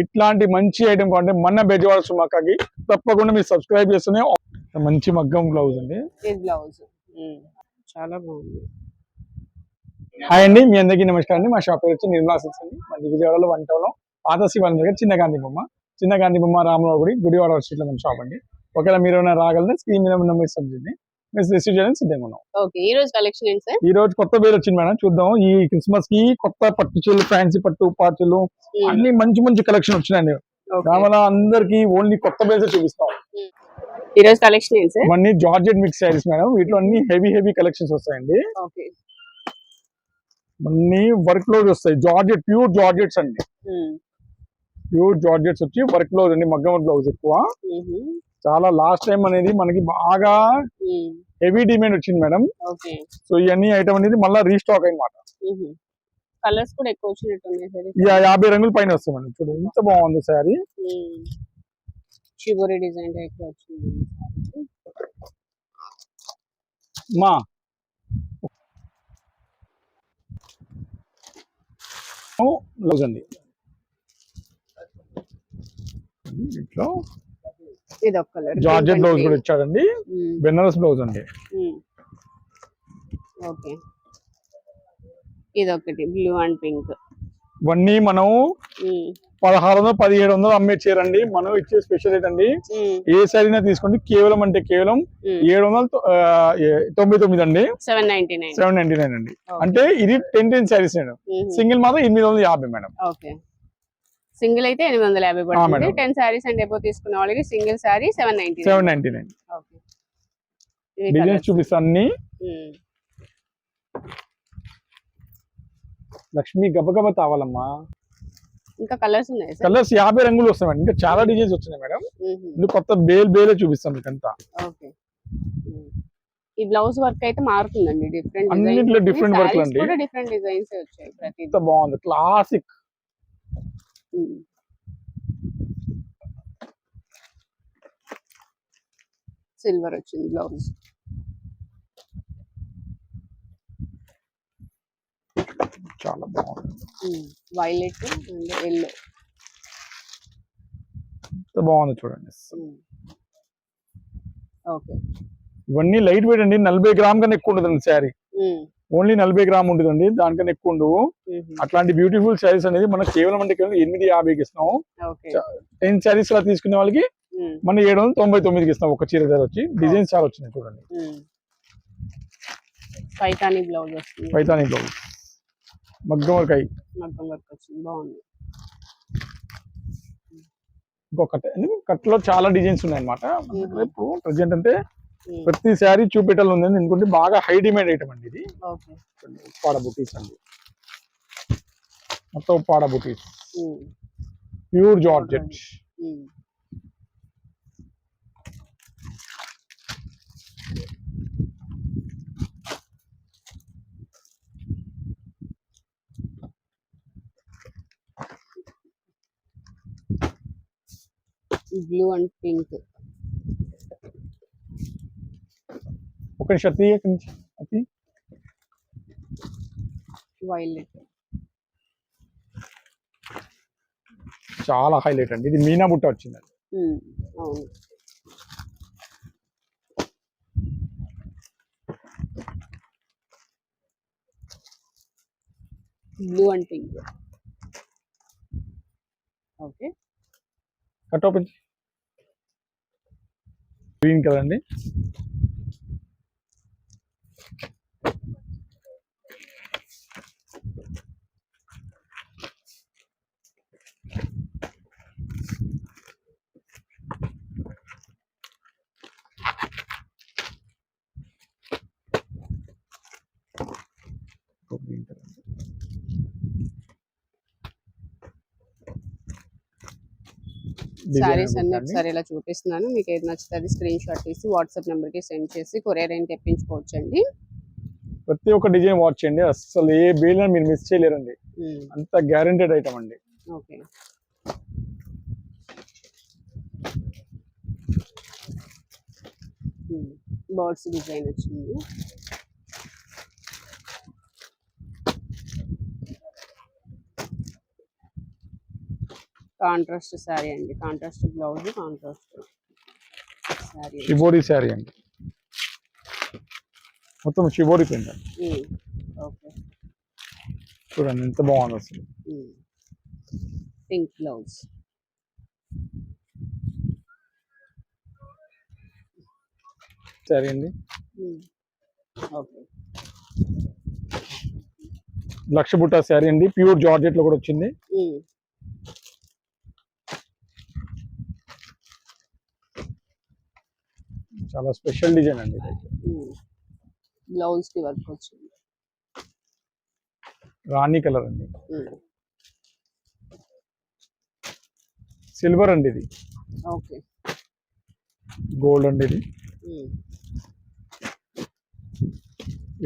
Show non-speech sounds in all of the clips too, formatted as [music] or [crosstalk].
ఇట్లాంటి మంచి ఐటమ్ కావాలంటే మన బెజవాడ సుమక్కకి తప్పకుండా మీరు సబ్స్క్రైబ్ చేస్తూనే మంచి మగ్గం బ్లౌజ్ అండి. బ్లౌజ్ చాలా బాగుంది. హాయ్ అండి మీ అందరికీ నమస్కారం అండి. మా షాప్ పేరు వచ్చి నిర్మలా సిల్క్స్ అండి. మన విజయవాడలో వన్ టౌన్లో. పాత శివాలయం దగ్గర చిన్న గాంధీ బొమ్మ. చిన్న గాంధీ బొమ్మ రామరావు గుడి గుడివాడ స్ట్రీట్లో మన షాప్ అండి. ఒకవేళ మీరు ఏమైనా రాగలనే స్క్రీన్ మీద నెంబర్ సబ్జెక్ట్ మీరు రిసీవ్ చేయడానికి సిద్ధంగా ఉన్నాం ఓకే ఈ రోజు కలెక్షన్ ఏంటి సార్? ఈ రోజు కొత్త పేరు వచ్చింది మేడం చూద్దాం. ఈ క్రిస్మస్కి కొత్త పట్టు చీరలు ఫ్యాన్సీ పట్టు పాచులు అన్ని మంచి మంచి కలెక్షన్ వచ్చినాయండి. దానివల్ల అందరికి ఓన్లీ కొత్త బేస్ చూపిస్తాం. ఈ రోజు కలెక్షన్ ఏంటి సార్? ఇవన్నీ జార్జెట్ మిక్స్ శారీస్ మేడం. వీటిలో అన్ని హెవీ హెవీ కలెక్షన్స్ వస్తాయండి. ఓకే. అన్ని వర్క్ లోజ్ వస్తాయి. జార్జెట్ ప్యూర్ జార్జెట్స్ అండి. ప్యూర్ జార్జెట్స్ వచ్చి వర్క్ బ్లౌజ్ అండి మగ్గం బ్లౌజ్ ఎక్కువ. చాలా లాస్ట్ టైం అనేది మనకి బాగా హెవీ డిమాండ్ వచ్చింది మేడం ఓకే సో ఇవన్నీ ఐటమ్ అనేది మళ్ళీ రీస్టాక్ అన్నమాట కలర్స్ కూడా ఎక్కువ వచ్చినట్టు సార్. యాభై రంగుల పైన వస్తాయి మేడం చూడు ఎంత బాగుంది శారీ షిబోరి డిజైన్ ఎక్కువ వచ్చింది మా. అండి ఇట్లా. ఇది ఒక కలర్ జార్జెట్ బ్లౌజ్ కూడా ఇచ్చాడండి. బెనారస్ బ్లౌజ్ అండి. ఓకే. ఇది ఒకటి బ్లూ అండ్ పింక్. ఇవన్నీ మనం పదహారు వందలు పదిహేడు వందలు అమ్మే చీరండి. మనం ఇచ్చే స్పెషల్ ఏంటండి ఏ శారీనా తీసుకోండి. కేవలం అంటే కేవలం ఏడు వందల తొంభై తొమ్మిది అండి. Seven ninety nine. అండి. అంటే ఇది ten ten sarees madam single మాత్రం ఎనిమిది వందల యాభై మేడం. ఓకే. సింగిల్ అయితే ఎనిమిది వందల యాభై పడుతుంది. టెన్ సారీస్ అండ్ ఎబో తీసుకున్న వాళ్ళకి single saree seven ninety seven ninety nine. Designs చూపిస్తాను అన్ని లక్ష్మి గబగబ తావాలమ్మా. ఇంకా కలర్స్ ఉన్నాయి కలర్స్ యాభై రంగులు వస్తాయి ఇంకా చాలా డిజైన్స్ వచ్చినాయి మేడం. ఇది కొత్త బేల్ బేలే చూపిస్తాం మీకు అంతా ఓకే ఈ బ్లౌజ్ వర్క్ అయితే మారుతుందండి. డిఫరెంట్ అన్నిట్లో work లు అండి. డిఫరెంట్ డిజైన్స్ వచ్చాయి ప్రతి బాగుంది. క్లాసిక్ సిల్వర్ వచ్చింది బ్లౌజ్ చాలా బాగుంది. వైలెట్ అండ్ ఎల్లో బాగుంది చూడండి. ఓకే ఇవన్నీ లైట్ వెయిట్ అండి నలభై గ్రామ్ కన్నా ఎక్కువ ఉండదండి శారీ. ఓన్లీ నలభై గ్రామ్ ఉంటుందండి. దానికన్నా ఎక్కువ ఉండవు. అట్లాంటి బ్యూటిఫుల్ శారీస్ అనేది మనం కేవలం అంటే కేవలం ఎనిమిది యాభైకి ఇస్తాం ఓకే. టెన్ శారీస్ లా తీసుకునే వాళ్ళకి మనం ఏడు వందల తొంభై తొమ్మిదికి ఇస్తాం ఒక చీర ధర వచ్చి. డిజైన్స్ చాలా వచ్చినాయి చూడండి. Paithani blouse Paithani blouse. మగ్గం వర్క్ అయ్యి. మగ్గం వర్క్ వచ్చింది బాగుంది. ఇంకో కట్ కట్లో చాలా డిజైన్స్ ఉన్నాయి అనమాట రేపు ప్రజెంట్ అంటే. ప్రతి శారీ చూపెట్టాలి ఉంది ఎందుకంటే బాగా హై డిమాండ్ ఐటమ్ అండి ఇది. ఉప్పాడ బుటీస్ అండి. మొత్తం ఉప్పాడ బుటీస్. Pure georgette. Blue and pink. ఒక నిమిషం తీయ ఒక నిమిషం అతి వైలెట్ చాలా హైలైట్ అండి. ఇది మీనా బుట్ట వచ్చిందండి అవును. Blue and pink okay cut open green colour అండి. సారీస్ అన్ని ఒకసారి ఇలా చూపిస్తున్నాను. మీకు ఏది నచ్చితే అది స్క్రీన్ షాట్ తీసి వాట్సాప్ నెంబర్కి సెండ్ చేసి కొరియర్ అయిన తెప్పించుకోవచ్చు అండి ప్రతి ఒక్క డిజైన్ వాచ్ చేయండి. అసలు ఏ బేల్ మీరు మిస్ చేయలేరండి. అంత గ్యారంటెడ్ ఐటమ్ అండి. బర్డ్స్ డిజైన్ వచ్చింది. కాంట్రాస్ట్ శారీ అండి. Contrast blouse contrast saree. Saree అండి. మొత్తం ఓకే. చూడండి ఎంత బాగుంది అసలు. Pink blouse. ఓకే. లక్ష బుట్ట శారీ అండి ప్యూర్ జార్జెట్లో కూడా వచ్చింది. చాలా స్పెషల్ డిజైన్ అండి. బ్లౌజ్కి వర్క్ వచ్చింది. రాణి కలర్ అండి. సిల్వర్ అండి ఇది. ఓకే. గోల్డ్ అండి ఇది.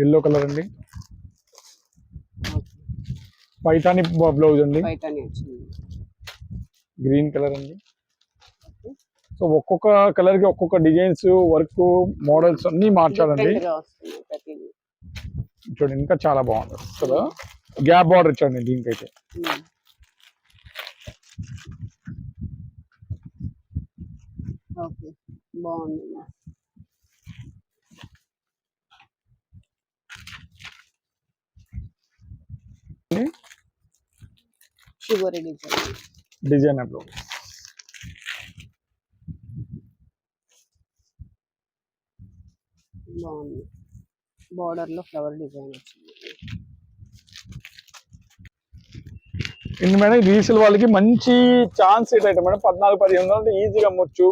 ఎల్లో కలర్ అండి. పైతాని బ్లౌజ్ అండి. గ్రీన్ కలర్ అండి. సో ఒక్కొక్క కలర్కి ఒక్కొక్క డిజైన్స్ వర్క్ మోడల్స్ అన్ని మార్చాలండి. చూడండి ఇంకా చాలా బాగుంది. అసలు గ్యాప్ బార్డర్ ఇచ్చాండి దీనికైతే. బాగుంది డిజైన్ డిజైనర్ బాగుంది. బార్డర్లో ఫ్లవర్ డిజైన్ వచ్చింది. ఇది మేడం రీసేల్ వాళ్ళకి మంచి ఛాన్స్ ఏంటంటే మేడం. పద్నాలుగు పదిహేను వందలు ఈజీగా అమ్మొచ్చు.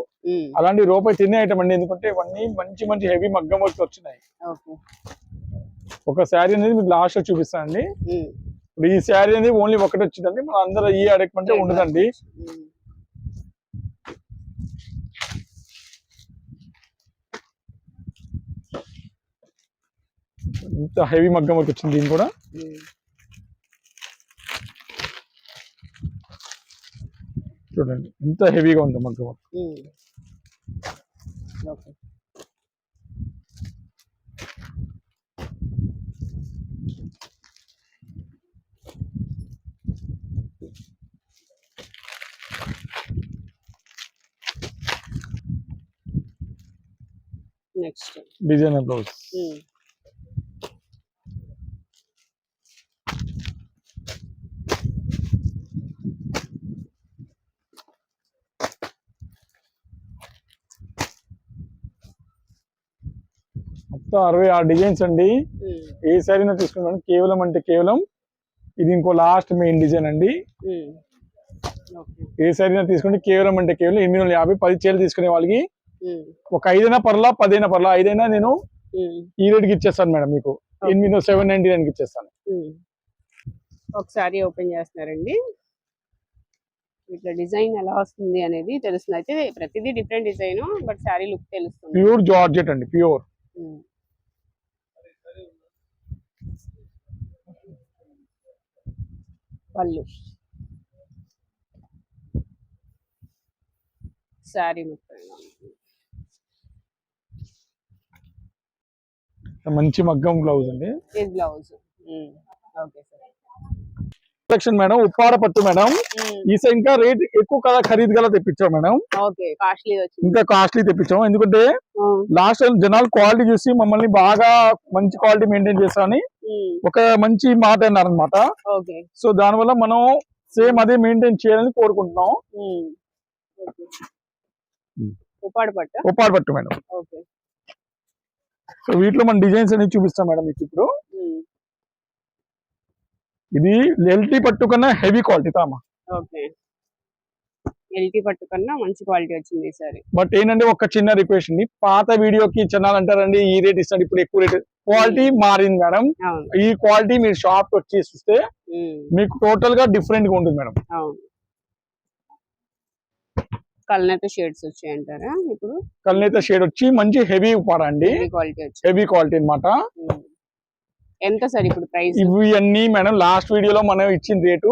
అలాంటి రూపాయి తినే ఐటమ్ అండి. ఎందుకంటే ఇవన్నీ మంచి మంచి హెవీ మగ్గం వర్క్ వచ్చినాయి. ఒక శారీ అనేది మీకు లాస్ట్లో చూపిస్తానండి. ఇప్పుడు ఈ శారీ అనేది ఓన్లీ ఒకటి వచ్చిందండి. మన అందరూ ఈ అడగమంటే ఉండదండి. ఇంత హెవీ మగ్గం వర్క్ వచ్చింది దీని కూడా. చూడండి ఎంత హెవీగా ఉంది మగ్గం వర్క్ నెక్స్ట్ డిజైనర్ బ్లౌజ్ మొత్తం అరవై ఆరు డిజైన్స్ అండి. ఏ శారీ తీసుకున్నాను కేవలం అంటే కేవలం ఇది ఇంకో లాస్ట్ మెయిన్ డిజైన్ అండి. ఓకే. ఏ శారీ తీసుకుంటే కేవలం అంటే కేవలం ఎనిమిది వందల యాభై పది చీరలు తీసుకునే వాళ్ళకి ఒక ఐదైనా పర్లా పదైనా పర్లా ఐదైనా నేను ఈ రేట్కి ఇచ్చేస్తాను మేడం మీకు. ఎనిమిది సెవెన్ నైన్టీ నైన్కి ఇచ్చేస్తాను. ఒకసారి ఓపెన్ చేస్తున్నారండి. ఇట్లా డిజైన్ ఎలా వస్తుంది అనేది తెలుస్తుంది. అయితే ప్రతిదీ different design but saree look తెలుస్తుంది. ప్యూర్ జార్జెట్ అండి ప్యూర్. పళ్ళు. శారీ. మంచి మగ్గం బ్లౌజ్ అండి. Blouse? Okay sir. Collection madam Uppada పట్టు మేడం. ఈ సైడ్ ఇంకా రేట్ ఎక్కువ కదా ఖరీదు గల తెప్పించాం మేడం. ఇంకా కాస్ట్లీ తెప్పించాం. ఎందుకంటే లాస్ట్ టైం జనాలు క్వాలిటీ చూసి మమ్మల్ని బాగా మంచి క్వాలిటీ మెయింటైన్ చేస్తామని ఒక మంచి మాట అన్నారు అనమాట ఓకే. సో దానివల్ల మనం సేమ్ అదే మెయింటైన్ చేయాలని కోరుకుంటున్నాం. ఉప్పాడు పట్ట? మేడం. ఓకే. సో వీటిలో మన డిజైన్స్ అనేవి చూపిస్తాం మేడం మీకు ఇప్పుడు. ఇది ఎల్టీ పట్టు కన్నా హెవీ క్వాలిటీ తామా? ఓకే. ఎల్టీ పట్టు కన్నా మంచి క్వాలిటీ వచ్చింది ఈసారి బట్ ఏంటంటే ఒక చిన్న రిక్వెస్ట్ అండి. పాత వీడియోకి చిన్నాలు అంటారండి ఈ రేట్ ఇస్తాడు ఇప్పుడు ఎక్కువ రేట్ క్వాలిటీ మారింది మేడం. ఈ క్వాలిటీ మీరు షాప్ వచ్చి చూస్తే ఉమ్, మీకు టోటల్గా డిఫరెంట్గా ఉంటుంది మేడం. కలనైతే షేడ్స్ వచ్చాయంటారా ఇప్పుడు? కల్నేత షేడ్ వచ్చి మంచి హెవీ ఉపాడ అండి హెవీ క్వాలిటీ అన్నమాట. ఉమ్. ఎంత సార్ ఇప్పుడు ప్రైస్? ఇవి అన్ని మేడం లాస్ట్ వీడియోలో మనం ఇచ్చిన రేటు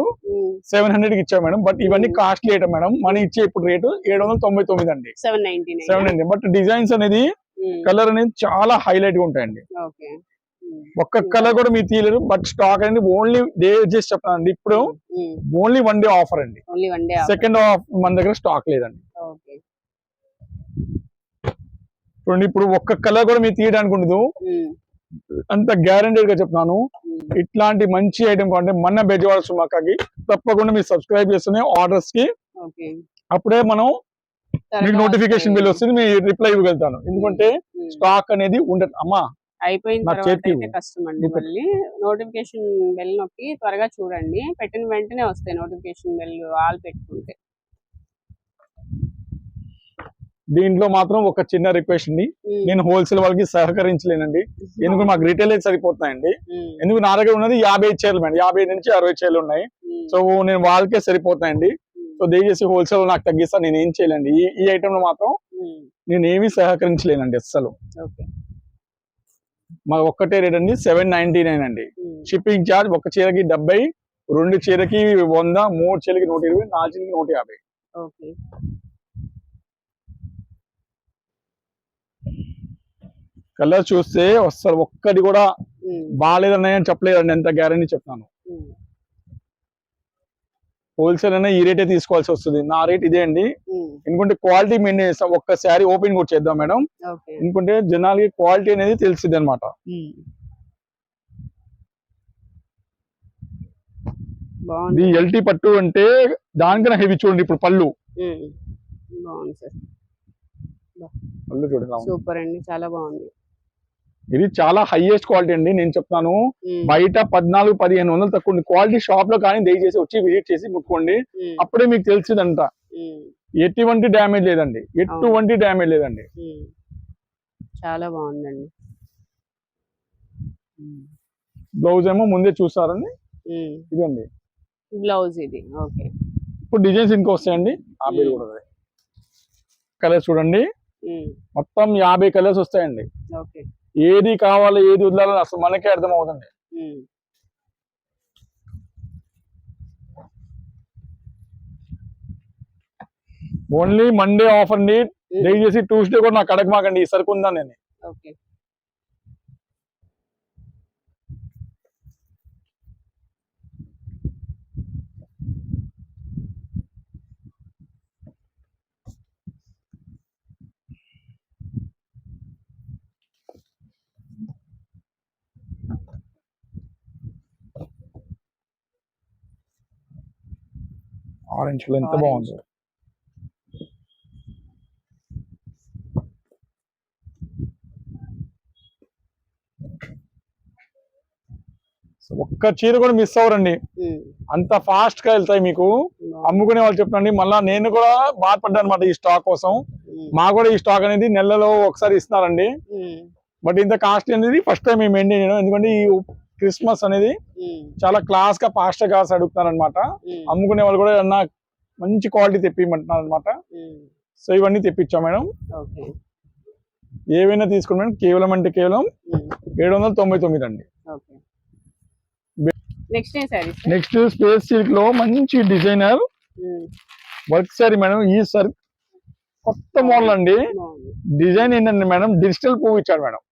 సెవెన్ హండ్రెడ్కి ఇచ్చాం మేడం. బట్ ఇవన్నీ కాస్ట్లీ ఐటమ్ మేడం. మనం ఇచ్చే ఇప్పుడు రేటు ఏడు వందల తొంభై తొమ్మిది అండి. Seven ninety. బట్ డిజైన్స్ అనేది కలర్ అనేది చాలా హైలైట్గా ఉంటాయండి. ఓకే. ఒక్క కలర్ కూడా మీరు తీయలేరు బట్ స్టాక్ అనేది ఓన్లీ డే చేసి చెప్తానండి. ఇప్పుడు ఓన్లీ వన్ డే ఆఫర్ అండి. సెకండ్ ఆఫ్ మన దగ్గర స్టాక్ లేదండి. చూడండి ఇప్పుడు ఒక్క కలర్ కూడా మీరు తీయడానికి ఉండదు. అంత గ్యారంటెడ్గా చెప్తున్నాను. ఇట్లాంటి మంచి ఐటమ్ కావాలంటే మన బెజవాడ సుమాకాకి తప్పకుండా మీరు సబ్స్క్రైబ్ చేస్తూనే ఆర్డర్స్కి అప్పుడే మనం మీకు నోటిఫికేషన్ బిల్ వస్తుంది మీ రిప్లై ఇవ్వగలుగుతాను. ఎందుకంటే స్టాక్ అనేది ఉండదు. అమ్మా అయిపోయిన నా తర్వాత అయితే కష్టం అండి. మళ్ళీ. నోటిఫికేషన్ బెల్ నొక్కి త్వరగా చూడండి. పెట్టిన వెంటనే వస్తాయి నోటిఫికేషన్ బెల్ ఆల్ పెట్టుకుంటే. దీంట్లో మాత్రం ఒక చిన్న రిక్వెస్ట్ ఉమ్, నేను హోల్సేల్ వాళ్ళకి సహకరించలేనండి. [laughs] ఎందుకు మాకు రిటైల్ సరిపోతున్నాయండి? ఎందుకు నా దగ్గర ఉన్నది యాభై చీరలు మేడం. యాభై నుంచి అరవై చీరలు ఉన్నాయి. సో నేను వాళ్ళకే సరిపోతాయండి సో దయచేసి హోల్సేల్ నాకు తగ్గిస్తా నేను ఏం చేయలేండి ఈ ఈ ఐటమ్లో మాత్రం ఉమ్, నేను ఏమీ సహకరించలేనండి అస్సలు. మా ఒక్కటే రేట్ అండి సెవెన్ నైన్టీ నైన్ అండి. షిప్పింగ్ ఛార్జ్ ఒక చీరకి డెబ్బై రెండు చీరకి వంద మూడు చీరకి నూట ఇరవై నాలుగు చీరకి నూట యాభై. కలర్ చూస్తే అస్సలు ఒక్కటి కూడా ఉమ్, బాగాలేదన్నాయి అని చెప్పలేదండి ఎంత గ్యారంటీ చెప్తాను. హోల్సేల్ అయినా ఈ రేటే తీసుకోవాల్సి వస్తుంది. నా రేట్ ఇదే అండి. ఎందుకంటే క్వాలిటీ చేస్తాం ఒక్క శారీ ఓపెన్ కూడా చేద్దాం మేడం. ఎందుకంటే జనాలకి క్వాలిటీ అనేది తెలిసింది అనమాట. ఇది ఎల్టీ పట్టు అంటే దానికన్నా హెవీ చూడండి ఇప్పుడు పళ్ళు. పళ్ళు చూడండి సూపర్ అండి. చాలా బాగుంది. ఇది చాలా హైయెస్ట్ క్వాలిటీ అండి నేను చెప్తాను. బయట పద్నాలుగు పదిహేను వందలు తక్కువ క్వాలిటీ షాప్లో కానీ దయచేసి వచ్చి విజిట్ చేసి ముట్టుకోండి. ఉమ్, అప్పుడే మీకు తెలిసిందంట ఎటువంటి డ్యామేజ్ లేదండి. ఎటువంటి డ్యామేజ్ లేదండి. చాలా బాగుందండి. బ్లౌజ్ ఏమో ముందే చూస్తారండి ఉమ్. ఇదండి. బ్లౌజ్ ఇది. ఓకే. ఇప్పుడు డిజైన్స్ ఇంకా వస్తాయండి ఆ పేరు కూడా కలర్స్ చూడండి. మొత్తం యాభై కలర్స్ వస్తాయండి. ఓకే. ఏది కావాలి ఏది వదలాలని అసలు మనకే అర్థం అవుతుంది ఓన్లీ మండే ఆఫర్ ఉమ్, దయచేసి ట్యూస్డే కూడా నాకు అడగమాకండి ఈ సరుకు ఉందా నేను ఆరెంజ్లో ఎంత. బాగుంది. ఒక్క చీర కూడా మిస్ అవ్వరండి. అంత ఫాస్ట్గా వెళ్తాయి మీకు. అమ్ముకునే వాళ్ళు చెప్పండి మళ్ళా నేను కూడా బాధపడ్డాను అనమాట ఈ స్టాక్ కోసం. మా కూడా ఈ స్టాక్ అనేది నెలలో ఒకసారి ఇస్తున్నారండి. బట్ ఇంత కాస్ట్ అనేది ఫస్ట్ టైం మేము మెయింటైన్ చేయడం. ఎందుకంటే ఈ క్రిస్మస్ అనేది చాలా క్లాస్గా ఫాస్ట్గా అడుగుతున్నారు అనమాట అమ్ముకునే వాళ్ళు కూడా ఏమన్నా మంచి క్వాలిటీ తెప్పిమంటున్నారు అనమాట సో ఇవన్నీ తెప్పించాం మేడం. ఏవైనా తీసుకుని మేడం కేవలం అంటే కేవలం ఏడు వందల తొంభై తొమ్మిది అండి. నెక్స్ట్ స్పేస్ సిల్క్లో మంచి డిజైనర్ వర్క్ సారీ మేడం ఈ సార్ కొత్త మోడల్ అండి. డిజైన్ ఏంటంటే మేడం డిజిటల్ పువ్వు ఇచ్చాడు మేడం.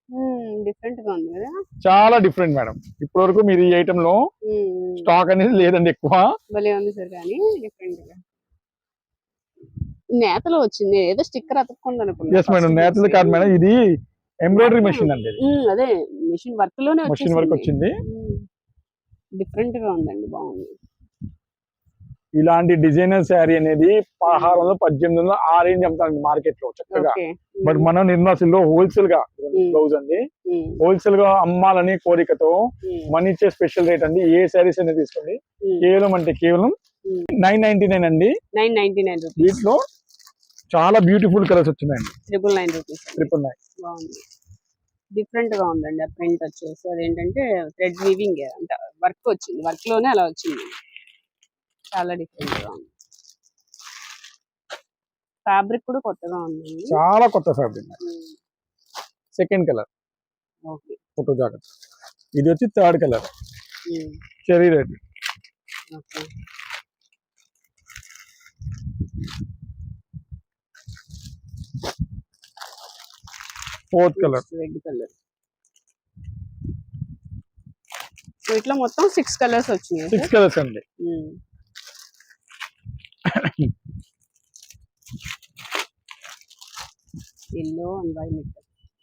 డిఫరెంట్గా ఉంది కదా? చాలా డిఫరెంట్ మేడం. ఇప్పటి వరకు మీరు ఈ ఐటమ్లో. స్టాక్ అనేది లేదండి ఎక్కువ. భలే ఉంది సార్ కానీ డిఫరెంట్గా నేతలో వచ్చింది ఏదో స్టిక్కర్ అతుక్కుంది అనుకున్నా. ఎస్ మేడం నేతలు. కాదు మేడం ఇది ఎంబ్రాయిడరీ మెషిన్ అండి అదే మిషన్ వర్క్లోనే మెషిన్ వరకు వచ్చింది. డిఫరెంట్గా ఉందండి బాగుంది. ఇలాంటి డిజైనర్ శారీ అనేది పదహారు వందలు పద్దెనిమిది వందలు ఆ రేంజ్ అమ్ముతారండి మార్కెట్లో చక్కగా బట్ మనం నిర్మాసిల్లో హోల్సేల్గా బ్లౌజ్ అండి. హోల్సేల్గా అమ్మాలని కోరికతో మన ఇచ్చే స్పెషల్ రేట్ అండి. ఏ శారీస్ అనేది తీసుకోండి. కేవలం అంటే కేవలం. నైన్ నైన్టీ నైన్ అండి. Nine ninety nine rupees. వీటిలో చాలా బ్యూటిఫుల్ కలర్స్ వచ్చినాయండి. Triple nine rupees. Triple nine. డిఫరెంట్గా ఉందండి. ఆ ప్రింట్ వచ్చేసి అదేంటంటే థ్రెడ్ వీవింగ్ అంటే. వర్క్ వచ్చింది. వర్క్లోనే అలా వచ్చింది. చాలా డిఫరెంట్గా ఉంది. ఫ్యాబ్రిక్ కూడా కొత్తగా ఉంది చాలా కొత్త fabric second colour okay photo jacket ఇది వచ్చి third colour cherry red okay fourth colour red colour వీటిలో మొత్తం సిక్స్ కలర్స్ వచ్చినాయి సిక్స్ కలర్స్ అండి. ఎల్లో అండ్ వైలెట్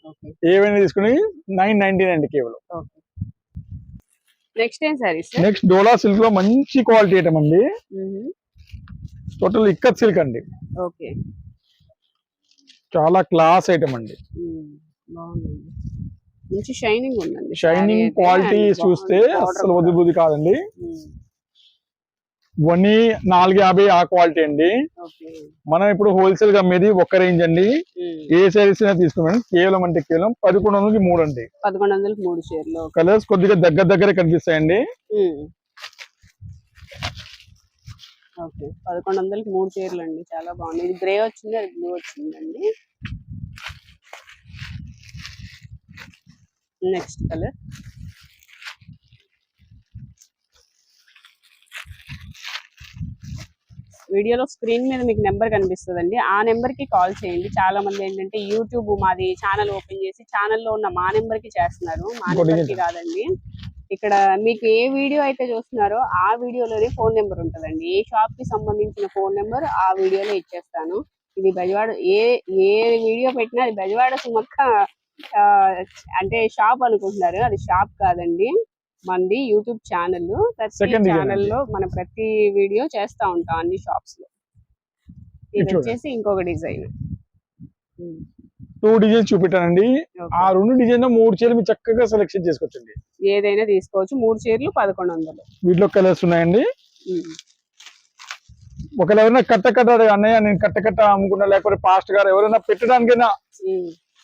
ఓకే ఏవైనా తీసుకుని నైన్ నైన్టీ అండి కేవలం ఓకే నెక్స్ట్ ఏం సారీస్ నెక్స్ట్ డోలా సిల్క్లో మంచి క్వాలిటీ ఐటమ్ అండి. టోటల్ ఇక్కత్ సిల్క్ అండి. ఓకే చాలా క్లాస్ ఐటమ్ అండి. బాగుందండి. మంచి షైనింగ్ ఉందండి. షైనింగ్ క్వాలిటీ చూస్తే అసలు వదిబుది కాదండి. ఇవన్నీ నాలుగు యాభై ఆ క్వాలిటీ అండి. ఓకే. మనం ఇప్పుడు హోల్సేల్గా అమ్మేది ఒక్క రేంజ్ అండి. ఏ సారీస్ అయినా తీసుకున్నాం కేవలం అంటే కేవలం పదకొండు వందలకి మూడు అండి. పదకొండు వందలకి మూడు షేర్లు కలర్స్ కొద్దిగా దగ్గర దగ్గరే కనిపిస్తాయండి. ఓకే. పదకొండు వందలకి మూడు చీరలు అండి. చాలా బాగుంది ఇది గ్రే వచ్చింది అది బ్లూ వచ్చిందండి. Next colour. వీడియోలో స్క్రీన్ మీద మీకు నెంబర్ కనిపిస్తుందండి. ఆ నెంబర్కి కాల్ చేయండి. చాలా మంది ఏంటంటే యూట్యూబ్ మాది ఛానల్ ఓపెన్ చేసి ఛానల్లో ఉన్న మా నెంబర్కి చేస్తున్నారు. మా ఇంకోటి నెంబర్కి కాదండి. ఇక్కడ మీకు ఏ వీడియో అయితే చూస్తున్నారో ఆ వీడియోలోనే ఫోన్ నెంబర్ ఉంటుందండి. ఏ షాప్కి సంబంధించిన ఫోన్ నెంబర్ ఆ వీడియోలో ఇచ్చేస్తాను. ఇది బెజవాడ ఏ ఏ వీడియో పెట్టినా అది బెజవాడ సుమక్క అంటే షాప్ అనుకుంటున్నారు. అది షాప్ కాదండి. మనది యూట్యూబ్ ఛానల్ ప్రతి Second design ఛానల్లో మనం ప్రతి వీడియో చేస్తా ఉంటాం అన్ని షాప్స్లో. ఇది. వచ్చేసి ఇంకొక డిజైన్. Two designs చూపెట్టానండి. ఆ రెండు డిజైన్ మూడు చీరలు మీరు చక్కగా సెలెక్షన్ చేసుకోవచ్చండి. ఏదైనా తీసుకోవచ్చు. మూడు చీరలు పదకొండు వందలు. వీటిలో కలర్స్ ఉన్నాయండి. ఉమ్. ఒకవేళ ఎవరైనా కట్ట కట్ట అన్నయ్య నేను కట్ట కట్ట అమ్ముకున్నా లేకపోతే పాస్ట్ గారు ఎవరైనా పెట్టడానికైనా.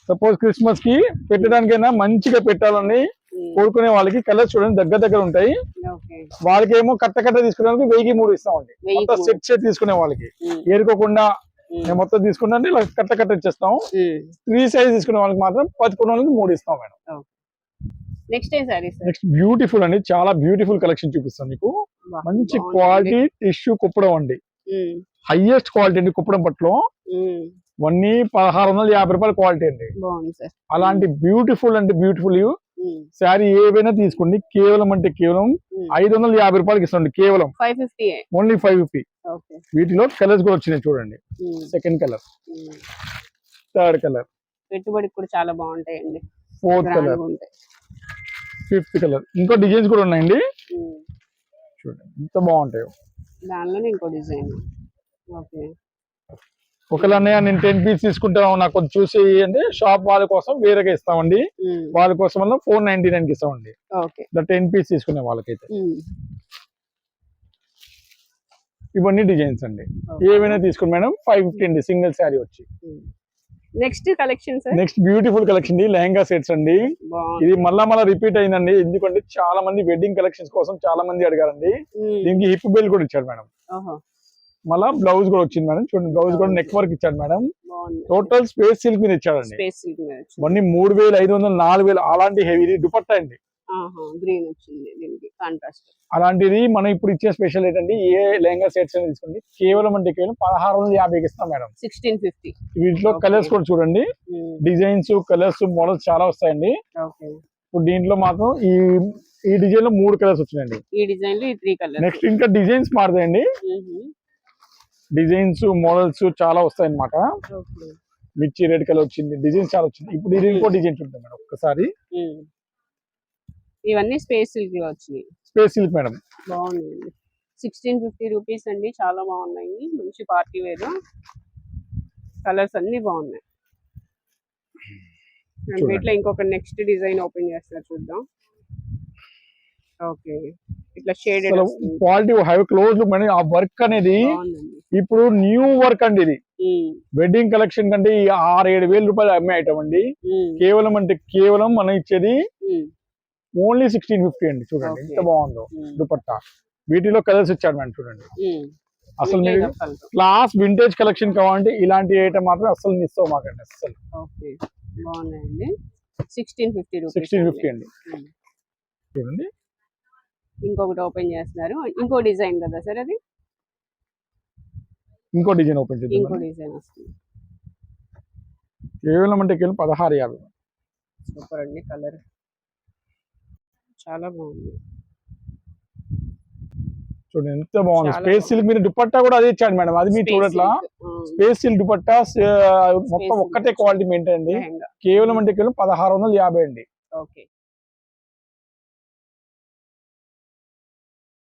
సపోజ్ క్రిస్మస్కి పెట్టడానికైనా మంచిగా పెట్టాలని. కోరుకునే వాళ్ళకి కలర్స్ చూడండి దగ్గర దగ్గర ఉంటాయి. వాళ్ళకి ఏమో కట్ట కట్ట తీసుకోవడానికి వెయ్యి మూడు ఇస్తామండి. మొత్తం. సెట్ సెట్ తీసుకునే వాళ్ళకి. ఉమ్. ఏరుకోకుండా ఉమ్. నేను మొత్తం తీసుకున్నా ఇలా కట్ట కట్ట ఇచ్చేస్తాం. త్రీ సైజ్ తీసుకునే వాళ్ళకి మాత్రం పదకొండు వందలకి మూడు ఇస్తాం మేడం. నెక్స్ట్ నెక్స్ట్ బ్యూటిఫుల్ అండి చాలా బ్యూటిఫుల్ కలెక్షన్ చూపిస్తాను మీకు. మంచి క్వాలిటీ టిష్యూ కుప్పడం అండి. హైయెస్ట్ క్వాలిటీ అండి కుప్పడం పట్లో ఇవన్నీ పదహారు వందల యాభై రూపాయల క్వాలిటీ అండి. అలాంటి బ్యూటిఫుల్ అంటే బ్యూటిఫుల్ శారీ ఏవైనా తీసుకోండి. కేవలం అంటే కేవలం ఐదు వందల యాభై రూపాయలకి ఇస్తుంది కేవలం ఓన్లీ ఫైవ్ ఫిఫ్టీ. వీటిలో కలర్స్ కూడా వచ్చినాయి చూడండి. Second colour. Third colour. పెట్టుబడికి కూడా చాలా బాగుంటాయండి. Fourth colour. Fifth colour. ఇంకో డిజైన్స్ కూడా ఉన్నాయండి. చూడండి. ఎంత బాగుంటాయో. దానిలోనే ఇంకో డిజైన్. ఓకే. ఒకవేళ అన్నయ్య నేను టెన్ పీస్ తీసుకుంటాను నాకు కొంచెం చూసి అంటే షాప్ వాళ్ళ కోసం వేరేగా ఇస్తామండి. వాళ్ళ కోసం వల్ల ఫోర్ నైన్టీ నైన్కి ఇస్తామండి టెన్ పీస్ తీసుకునే వాళ్ళకైతే. ఇవన్నీ డిజైన్స్ అండి. ఓకే. ఏవైనా తీసుకుని మేడం ఫైవ్ ఫిఫ్టీ అండి సింగిల్ శారీ వచ్చి. Next collection next beautiful collection lehenga sets అండి. ఇది మళ్ళా మళ్ళీ రిపీట్ అయిందండి. ఎందుకంటే చాలా మంది వెడ్డింగ్ కలెక్షన్స్ కోసం చాలా మంది అడిగారండి. దీనికి హిప్ బెల్ కూడా ఇచ్చాడు మేడం. మళ్ళా బ్లౌజ్ కూడా వచ్చింది మేడం. చూడండి బ్లౌజ్ కూడా నెక్ వర్క్ ఇచ్చాడు మేడం. టోటల్ స్పేస్ సిల్క్ మీద ఇచ్చాడండి ఇవన్నీ మూడు వేలు ఐదు వందలు నాలుగు వేలు అలాంటి హెవీ దుపట్టా అండి. గ్రీన్ వచ్చింది దీనికి కాంట్రాస్ట్ అలాంటిది మనం ఇప్పుడు ఇచ్చే స్పెషల్ ఏంటంటే ఏ లెహంగా సెట్స్ అని తీసుకోండి. కేవలం అంటే కేవలం పదహారు వందల యాభైకి ఇస్తాం మేడం. సిక్స్టీన్ ఫిఫ్టీ వీటిలో. కలర్స్ కూడా చూడండి. డిజైన్స్ కలర్స్ మోడల్స్ చాలా వస్తాయండి. ఇప్పుడు దీంట్లో మాత్రం ఈ ఈ డిజైన్లో మూడు కలర్స్ వచ్చినాయండి. ఈ డిజైన్లో ఈ త్రీ కలర్ నెక్స్ట్ ఇంకా డిజైన్స్ మారుతాయండి. డిజైన్స్ మోడల్స్ చాలా వస్తాయి అనమాట మిర్చి రెడ్ కలర్ వచ్చింది. డిజైన్స్ చాలా వచ్చింది. ఇప్పుడు ఇది ఇంకో డిజైన్ చూద్దాం మేడం ఒక్కసారి ఇవన్నీ స్పేస్ సిల్క్లో వచ్చినాయి. Space silk madam. బాగున్నాయండి సిక్స్టీన్ ఫిఫ్టీ రూపీస్ అండి. చాలా బాగున్నాయి. మంచి పార్టీ వేర్. కలర్స్ అన్ని బాగున్నాయి. వీటిలో ఇంకొక నెక్స్ట్ డిజైన్ ఓపెన్ చేస్తారు చూద్దాం. ఓకే. ఇట్లా quality high close look madam ఆ వర్క్ అనేది ఇప్పుడు న్యూ వర్క్ అండి ఇది. వెడ్డింగ్ కలెక్షన్ కంటే ఈ ఆరు ఏడు వేల రూపాయలు అమ్మే ఐటమ్ అండి. కేవలం అంటే కేవలం మనం ఇచ్చేది ఓన్లీ సిక్స్టీన్ ఫిఫ్టీ అండి చూడండి. ఎంత బాగుందో. దుపట్టా. వీటిలో కలర్స్ ఇచ్చాడు మేడం చూడండి. అసలు మీరు. క్లాస్ వింటేజ్ కలెక్షన్ కావాలంటే ఇలాంటి ఐటమ్ మాత్రం అసలు మిస్ అవ్వమాకండి అసలు సిక్స్టీన్ ఫిఫ్టీ అండి. చూడండి. ఇంకొకటి ఓపెన్ చేస్తున్నారు. ఇంకో డిజైన్ కదా సార్ అది? ఇంకో డిజైన్ ఓపెన్ చేద్దాం ఇంకో. డిజైన్ వస్తుంది. కేవలం అంటే కేవలం పదహారు యాభై. సూపర్ అండి కలర్. చాలా బాగుంది. చూడండి ఎంత బాగుంది. స్పేస్ సిల్క్ మీరు దుపట్టా కూడా అదే ఇచ్చాడు మేడం. అది మీరు చూడట్లా? స్పేస్ సిల్క్ దుపట్టా మొత్తం. ఒక్కటే క్వాలిటీ మెయింటైన్ అండి. కేవలం అంటే కేవలం పదహారు వందల యాభై అండి. ఓకే.